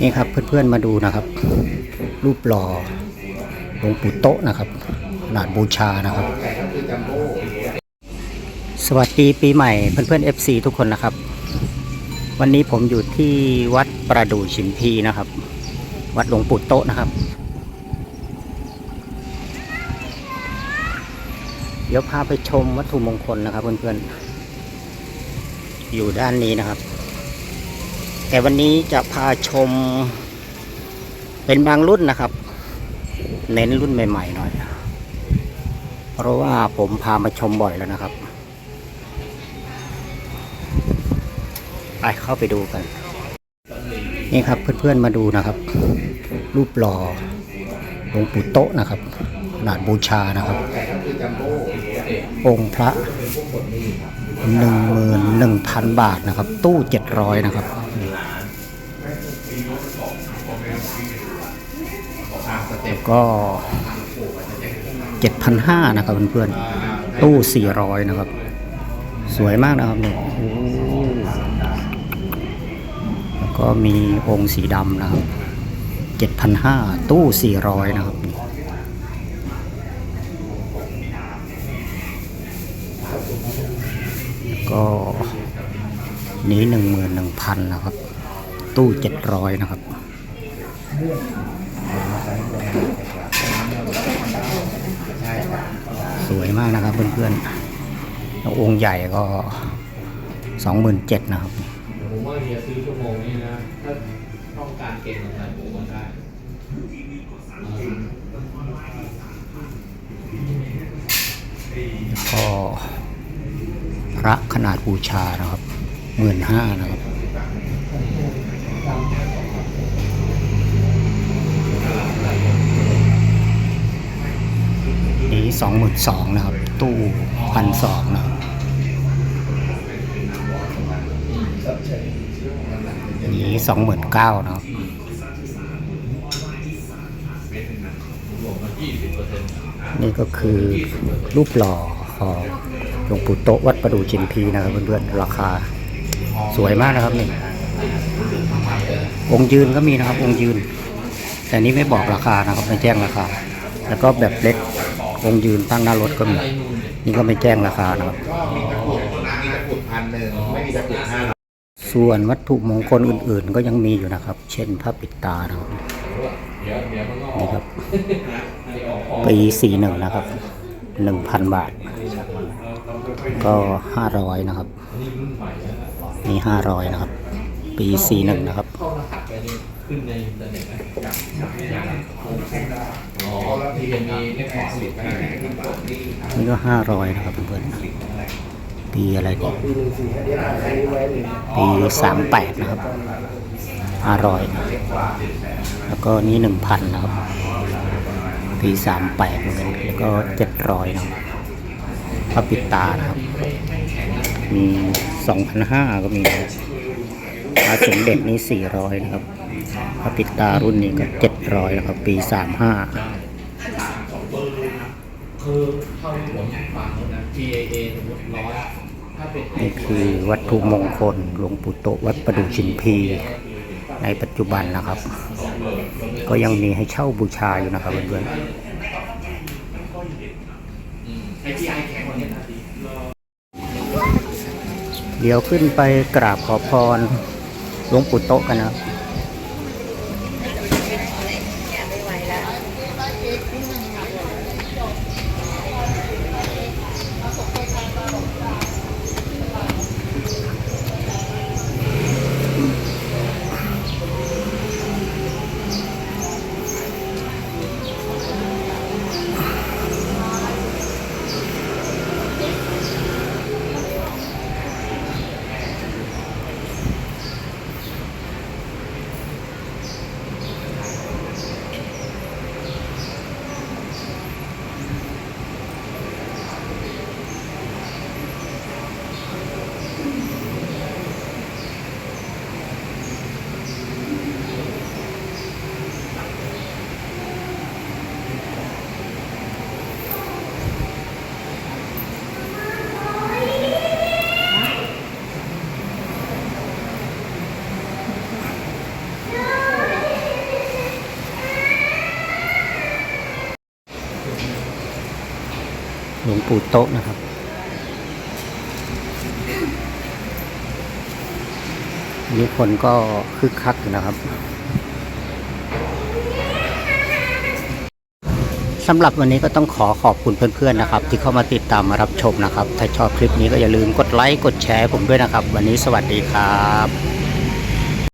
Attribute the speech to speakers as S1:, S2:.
S1: นี่ครับเพื่อนๆมาดูนะครับ รูปหล่อหลวงปู่โต๊ะนะครับขนาดบูชานะครับ สวัสดีปีใหม่เพื่อนๆ FC ทุกคนนะครับ วันนี้ผมอยู่ที่วัดประดู่ชิมพีนะครับ วัดหลวงปู่โต๊ะนะครับเดี๋ยวพาไปชมวัตถุมงคลนะครับเพื่อนๆ อยู่ด้านนี้นะครับ แต่วันนี้จะพาชมเป็นบางรุ่นนะครับ เน้นรุ่นใหม่ ๆ หน่อย เพราะว่าผมพามาชมบ่อยแล้วนะครับ ไปเข้าไปดูกัน นี่ครับเพื่อนๆมาดูนะครับ รูปหล่อหลวงปู่โต๊ะนะครับขนาดบูชานะครับ องค์พระหนึ่งหมื่นหนึ่งพันบาทนะครับ ตู้เจ็ดร้อยนะครับ แล้ว ก็เจ็ดพันห้านะครับเพื่อนๆตู้สี่ร้อยนะครับ สวยมากนะครับเนี่ยแล้วก็มีองค์สีดำนะครับเจ็ดพันห้าตู้สี่ร้อยนะครับก็นี้หนึ่งหมื่นหนึ่งพันนะครับ ตู้เจ็ดร้อยนะครับ สวยมากนะครับเพื่อนๆแล้วองค์ใหญ่ก็สองหมื่นเจ็ดนะครับ
S2: ผมว่าเฮียซื้อชั่วโมงนี้นะ ถ้าต้องการเก่งกว่านั้นผมก็ได้
S1: ก็พระขนาดบูชานะครับหมื่นห้านะครับ นี้ สองหมื่นสองนะครับ ตู้พันสองนะครับนี้สองหมื่นเก้านะครับนี่ก็คือรูปหล่อของหลวงปู่โตวัดประดู่ชินพีนะครับเพื่อนๆราคาสวยมากนะครับนี่องค์ยืนก็มีนะครับองค์ยืน แต่นี้ไม่บอกราคานะครับไม่แจ้งราคา แล้วก็แบบเล็ก องค์ยืนตั้งหน้ารถก็มีนี่ก็ไม่แจ้งราคานะครับส่วนวัตถุมงคลอื่น ๆ ก็ยังมีอยู่นะครับ เช่นผ้าปิดตานะครับ
S2: นี่
S1: ครับปีสี่หนึ่งนะครับหนึ่งพันบาท ก็ห้าร้อยนะครับ
S2: นี่รุ่นใหม่แล้วนะ
S1: นี่ห้าร้อยนะครับ ปีสี่หนึ่งนะครับ
S2: ข้ารหัสไปนี่ขึ้นในอินเทอร์เน็ตนะอ๋อที่ยังมีเลขของสิบนะ
S1: นี่ก็ห้าร้อยนะครับเพื่อนๆปีอะไรเนี่ยปีสามแปดนะครับห้าร้อยแล้วก็นี่หนึ่งพันนะครับปีสามแปดเหมือนกันแล้วก็เจ็ดร้อยนะครับพระปิดตานะครับมีสองพันห้าก็มีนะครับพระสมเด็จนี่สี่ร้อยนะครับ พระปิดตารุ่นนี้ก็เจ็ดร้อยนะครับ ปีสามห้า
S2: คือเท่าที่ผมฟังนะ GAA สมมติร้อยถ้าเป็น
S1: นี่คือวัตถุมงคลหลวงปู่โตะวัดประดู่ชินพีในปัจจุบันนะครับ ก็ยังมีให้เช่าบูชาอยู่นะครับเพื่อน
S2: ไอ้ที่ไอแข็งกว่านี้นะดี
S1: ๆเดี๋ยวขึ้นไปกราบขอพรหลวงปู่โตะกันนะ ปูโต๊ะนะครับ นี่คนก็คึกคักอยู่นะครับสำหรับวันนี้ก็ต้องขอขอบคุณเพื่อนๆนะครับ ที่เข้ามาติดตามมารับชมนะครับ ถ้าชอบคลิปนี้ก็อย่าลืมกดไลค์กดแชร์ผมด้วยนะครับ วันนี้สวัสดีครับ